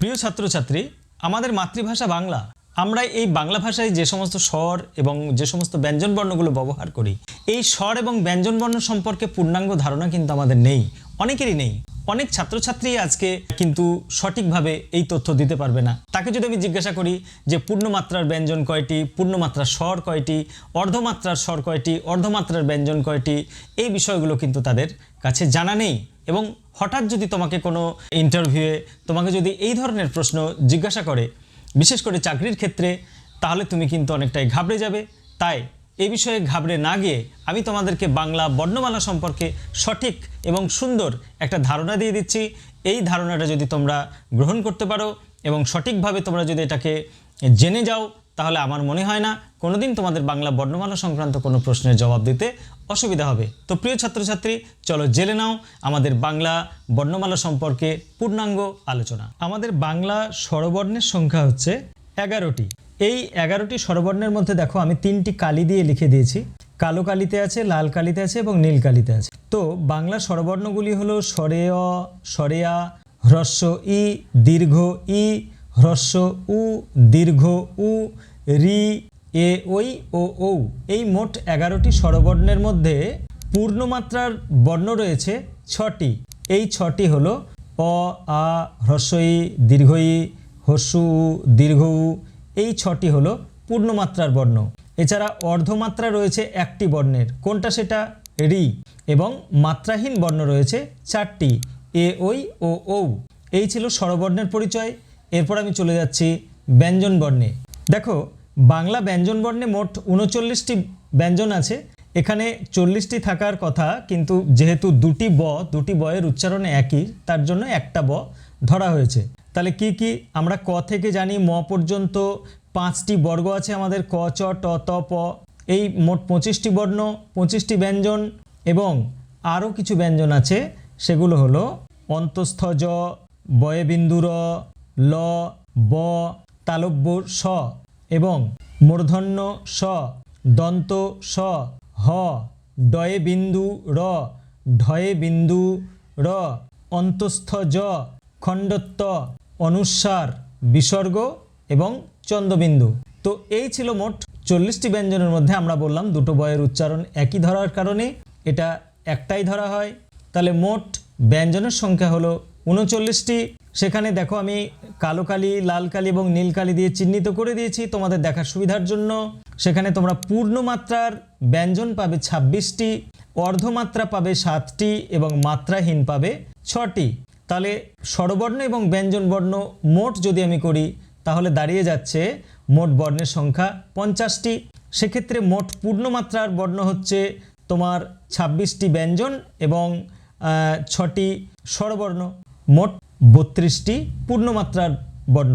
প্রিয় ছাত্রছাত্রী, আমাদের মাতৃভাষা বাংলা। আমরা এই বাংলা ভাষায় যে সমস্ত স্বর এবং যে সমস্ত ব্যঞ্জন বর্ণগুলো ব্যবহার করি, এই স্বর এবং ব্যঞ্জন বর্ণ সম্পর্কে পূর্ণাঙ্গ ধারণা কিন্তু আমাদের নেই, অনেকেরই নেই। অনেক ছাত্রছাত্রী আজকে কিন্তু সঠিকভাবে এই তথ্য দিতে পারবে না। তাকে যদি আমি জিজ্ঞাসা করি যে পূর্ণমাত্রার ব্যঞ্জন কয়টি, পূর্ণমাত্রার স্বর কয়টি, অর্ধমাত্রার স্বর কয়টি, অর্ধমাত্রার ব্যঞ্জন কয়টি, এই বিষয়গুলো কিন্তু তাদের কাছে জানা নেই। এবং হঠাৎ যদি তোমাকে কোনো ইন্টারভিউয়ে তোমাকে যদি এই ধরনের প্রশ্ন জিজ্ঞাসা করে, বিশেষ করে চাকরির ক্ষেত্রে, তাহলে তুমি কিন্তু অনেকটাই ঘাবড়ে যাবে। তাই এ বিষয়ে ঘাবড়ে না গিয়ে আমি তোমাদেরকে বাংলা বর্ণমালা সম্পর্কে সঠিক এবং সুন্দর একটা ধারণা দিয়ে দিচ্ছি। এই ধারণাটা যদি তোমরা গ্রহণ করতে পারো এবং সঠিকভাবে তোমরা যদি এটাকে জেনে যাও তাহলে আমার মনে হয় না কোনোদিন তোমাদের বাংলা বর্ণমালা সংক্রান্ত কোনো প্রশ্নের জবাব দিতে অসুবিধা হবে। তো প্রিয় ছাত্রছাত্রী, চলো জেনে নাও আমাদের বাংলা বর্ণমালা সম্পর্কে পূর্ণাঙ্গ আলোচনা। আমাদের বাংলা স্বরবর্ণের সংখ্যা হচ্ছে এগারোটি। এই এগারোটি স্বরবর্ণের মধ্যে দেখো আমি তিনটি কালি দিয়ে লিখে দিয়েছি। কালো কালিতে আছে, লাল কালিতে আছে এবং নীল কালিতে আছে। তো বাংলা স্বরবর্ণগুলি হলো স্বরেয় স্বরেয়া হ্রস্ব ই, দীর্ঘ ই হ্রস্ব উ, দীর্ঘ উ, রি, এ ওই ও, ঔ। এই মোট এগারোটি স্বরবর্ণের মধ্যে পূর্ণমাত্রার বর্ণ রয়েছে ছটি। এই ছটি হল অ আ, হ্রস্ব ই দীর্ঘ ই হস্যু দীর্ঘ উ। এই ছটি হল পূর্ণমাত্রার বর্ণ। এছাড়া অর্ধমাত্রা রয়েছে একটি বর্ণের। কোনটা সেটা? রি। এবং মাত্রাহীন বর্ণ রয়েছে চারটি। এ ওই ও, ঔ। এই ছিল স্বরবর্ণের পরিচয়। এরপর আমি চলে যাচ্ছি ব্যঞ্জন বর্ণে। দেখো, বাংলা ব্যঞ্জন বর্ণে মোট উনচল্লিশটি ব্যঞ্জন আছে। এখানে চল্লিশটি থাকার কথা, কিন্তু যেহেতু দুটি ব, দুটি বয়ের উচ্চারণে একই, তার জন্য একটা ব ধরা হয়েছে। তাহলে কি কি আমরা ক থেকে জানি? ম পর্যন্ত পাঁচটি বর্গ আছে আমাদের, ক, চ, ট, ত, প। এই মোট পঁচিশটি বর্ণ, পঁচিশটি ব্যঞ্জন এবং আরও কিছু ব্যঞ্জন আছে। সেগুলো হলো অন্তস্থ জ বয়বিন্দুর ল, ব, তালব্য, স এবং মূর্ধন্য, স, দন্ত, স, হ, ডয়ে বিন্দু, র, ঢয়ে বিন্দু, র, অন্তস্থ, জ, খণ্ডত্ব, অনুসার, বিসর্গ এবং চন্দ্রবিন্দু। তো এই ছিল মোট চল্লিশটি ব্যঞ্জনের মধ্যে আমরা বললাম দুটো বয়ের উচ্চারণ একই ধরার কারণে এটা একটাই ধরা হয়। তাহলে মোট ব্যঞ্জনের সংখ্যা হলো উনচল্লিশটি। সেখানে দেখো আমি কালো কালি, লাল কালি এবং নীল কালি দিয়ে চিহ্নিত করে দিয়েছি তোমাদের দেখার সুবিধার জন্য। সেখানে তোমরা পূর্ণমাত্রার ব্যঞ্জন পাবে ছাব্বিশটি, অর্ধমাত্রা পাবে সাতটি এবং মাত্রাহীন পাবে ছটি। তাহলে স্বরবর্ণ এবং ব্যঞ্জন বর্ণ মোট যদি আমি করি, তাহলে দাঁড়িয়ে যাচ্ছে মোট বর্ণের সংখ্যা পঞ্চাশটি। সেক্ষেত্রে মোট পূর্ণমাত্রার বর্ণ হচ্ছে তোমার ছাব্বিশটি ব্যঞ্জন এবং ছটি স্বরবর্ণ। মোট বত্রিশটি পূর্ণমাত্রার বর্ণ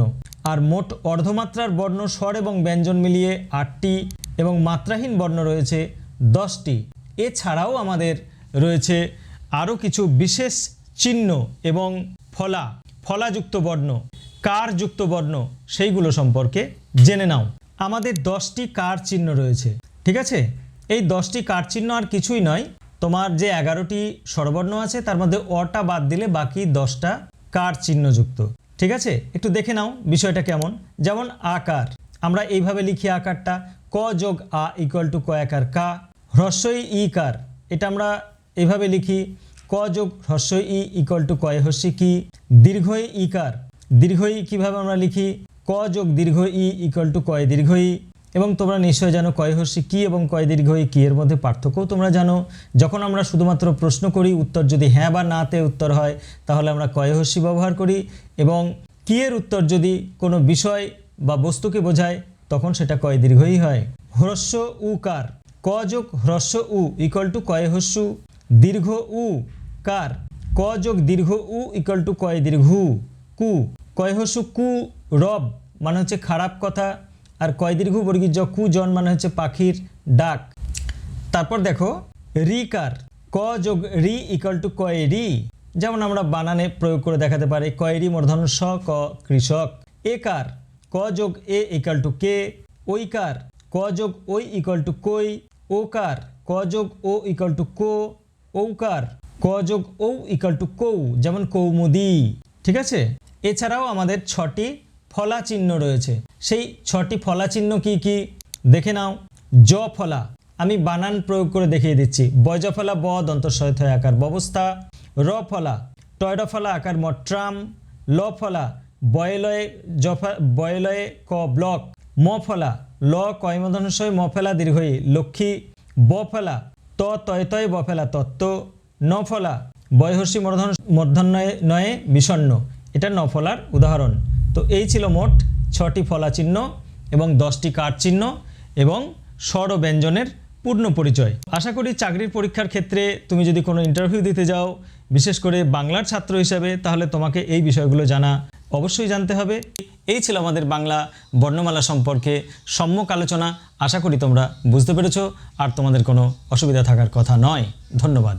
আর মোট অর্ধমাত্রার বর্ণ স্বর এবং ব্যঞ্জন মিলিয়ে আটটি এবং মাত্রাহীন বর্ণ রয়েছে দশটি। এছাড়াও আমাদের রয়েছে আরও কিছু বিশেষ চিহ্ন এবং ফলা, ফলাযুক্ত বর্ণ, কারযুক্ত বর্ণ, সেইগুলো সম্পর্কে জেনে নাও। আমাদের দশটি কার চিহ্ন রয়েছে, ঠিক আছে? এই দশটি কার চিহ্ন আর কিছুই নয়। তোমার যে এগারোটি স্বরবর্ণ আছে, তার মধ্যে অটা বাদ দিলে বাকি দশটা কার চিহ্নযুক্ত? ঠিক আছে? একটু দেখে নাও বিষয়টা কেমন। যেমন আকার। আমরা এইভাবে লিখি আকারটা। ক যোগ আ ইকুয়াল টু ক আকার কা। হ্রস্বই ই কার? এটা আমরা এইভাবে লিখি। ক যোগ হ্রস্বই ই ইকুয়াল টু কয় হস্যি কি? দীর্ঘই ইকার দীর্ঘই কীভাবে আমরা লিখি? ক যোগ দীর্ঘ ই ইকুয়াল টু কয় দীর্ঘ ই এবং তোমরা নিশ্চয় জানো কয় হস্যি কি এবং কয় দীর্ঘ ই কি এর মধ্যে পার্থক্যও তোমরা জানো, যখন আমরা শুধুমাত্র প্রশ্ন করি, উত্তর যদি হ্যাঁ বা নাতে উত্তর হয়, তাহলে আমরা কয় হস্যি ব্যবহার করি এবং কি এর উত্তর যদি কোনো বিষয় বা বস্তুকে বোঝায়, তখন সেটা কয় দীর্ঘই হয়। হ্রস্ব কার? ক যোগ হ্রস্ব উ ইকুয়াল টু কয় হস্যু দীর্ঘ উ কার? ক যোগ দীর্ঘ উ ইকুয়াল টু কয় দীর্ঘ কু। কয় হস্যু কু রব মানে হচ্ছে খারাপ কথা। আর কয় দীর্ঘ বর্গীর জ কু জন মানে হচ্ছে পাখির ডাক। তারপর দেখো, রি কার? ক যোগ রি ইকুয়াল টু কয় রি? যেমন আমরা বানানে প্রয়োগ করে দেখাতে পারি, কয় রি মূর্ধন স, ক, কৃষক। এ কার? ক যোগ এ ইকুয়াল টু কে? ওই কার? ক যোগ ওই ইকুয়াল টু কই? ও কার? ক যোগ ও ইকুয়াল টু কো? ঔকার ক যোগ ঔ ইকুয়াল টু কৌ? যেমন কৌমুদি। ঠিক আছে? এছাড়াও আমাদের ছটি ফলা চিহ্ন রয়েছে। সেই ছটি ফলা চিহ্ন কি কি? দেখে নাও। জ ফলা, আমি বানান প্রয়োগ করে দেখিয়ে দিচ্ছি। বজ ফলা, ব দন্তস্বয় থয় আকার ব্যবস্থা। র ফলা টয়ড ফলা, আকার মট্রাম। ল ফলা বয়লয়ে জফা বয়লয়ে ক ব্লক। ম ফলা, ল কয়মদনশয় ম ফেলা দীর্ঘই লক্ষ্মী। ব ফলা, ত তয় তয়, ব ফেলা তত্ত্ব। ন ফলা, বয়হর্ষি মূর্ধন মূর্ধন্যয়ে নয়ে বিষণ্ণ। এটা নফলার উদাহরণ। তো এই ছিল মোট ছটি ফলা চিহ্ন এবং দশটি কাঠ চিহ্ন এবং স্বর ও ব্যঞ্জনের পূর্ণ পরিচয়। আশা করি চাকরির পরীক্ষার ক্ষেত্রে তুমি যদি কোনো ইন্টারভিউ দিতে যাও, বিশেষ করে বাংলার ছাত্র হিসাবে, তাহলে তোমাকে এই বিষয়গুলো জানা অবশ্যই জানতে হবে। এই ছিল আমাদের বাংলা বর্ণমালা সম্পর্কে সম্যক আলোচনা। আশা করি তোমরা বুঝতে পেরেছ, আর তোমাদের কোনো অসুবিধা থাকার কথা নয়। ধন্যবাদ।